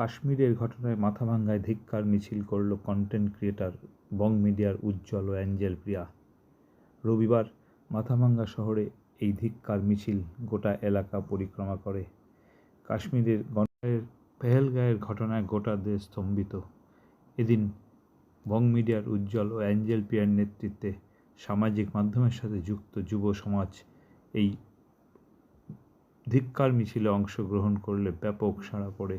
কাশ্মীরের ঘটনায় মাথাভাঙ্গায় ধিক্কার মিছিল করল কন্টেন্ট ক্রিয়েটার বং মিডিয়ার উজ্জ্বল ও অ্যাঞ্জেল প্রিয়া। রবিবার মাথাভাঙ্গা শহরে এই ধিক্কার মিছিল গোটা এলাকা পরিক্রমা করে। কাশ্মীরের গণের পেহেলগাঁয়ের ঘটনায় গোটা দেশ স্তম্ভিত। এদিন বং মিডিয়ার উজ্জ্বল ও অ্যাঞ্জেল প্রিয়ার নেতৃত্বে সামাজিক মাধ্যমের সাথে যুক্ত যুব সমাজ এই ধিক্কার মিছিলে অংশগ্রহণ করলে ব্যাপক সাড়া পড়ে।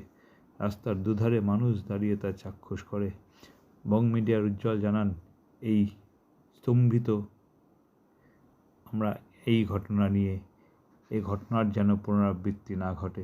রাস্তার দুধারে মানুষ দাঁড়িয়ে তা চাক্ষুষ করে। বং মিডিয়ার উজ্জ্বল জানান, এই স্তম্ভিত, আমরা এই ঘটনা নিয়ে, এই ঘটনার যেন পুনরাবৃত্তি না ঘটে।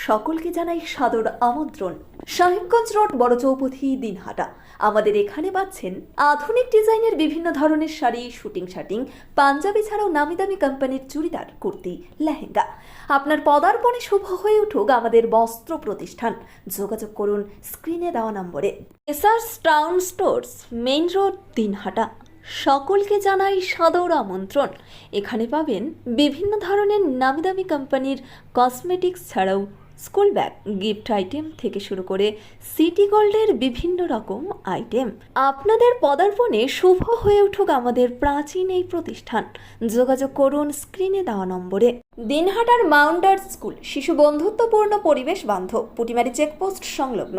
সকলকে জানাই সাদর আমন্ত্রণ। সাহেবগঞ্জ রোড, বড় চৌপথি, দিনহাটা। আমাদের এখানে পাচ্ছেন আধুনিক ডিজাইনের বিভিন্ন ধরনের শাড়ি, শুটিং, শাটিং, পাঞ্জাবি ছাড়াও নামি দামি কোম্পানির চুড়িদার, কুর্তি, লেহেঙ্গা। আপনার পদার্পণে শুভ হয়ে উঠুক আমাদের বস্ত্র প্রতিষ্ঠান। যোগাযোগ করুন স্ক্রিনে দেওয়া নম্বরে। SRS town stores, main road, Dinhata. সকলকে জানাই সাদর আমন্ত্রণ। এখানে পাবেন বিভিন্ন ধরনের নামি দামি কোম্পানির কসমেটিক্স ছাড়াও স্কুল ব্যাগ, গিফট আইটেম থেকে শুরু করে সিটি গোল্ডের বিভিন্ন রকম আইটেম। আপনাদের পদার্পণে শুভ হয়ে উঠুক আমাদের প্রাচীন এই প্রতিষ্ঠান। যোগাযোগ করুন স্ক্রিনে দেওয়া নম্বরে। দিনহাটার মাউন্ডার স্কুল, শিশু বন্ধুত্বপূর্ণ পরিবেশ বান্ধব, পুটিমারি চেকপোস্ট সংলগ্ন।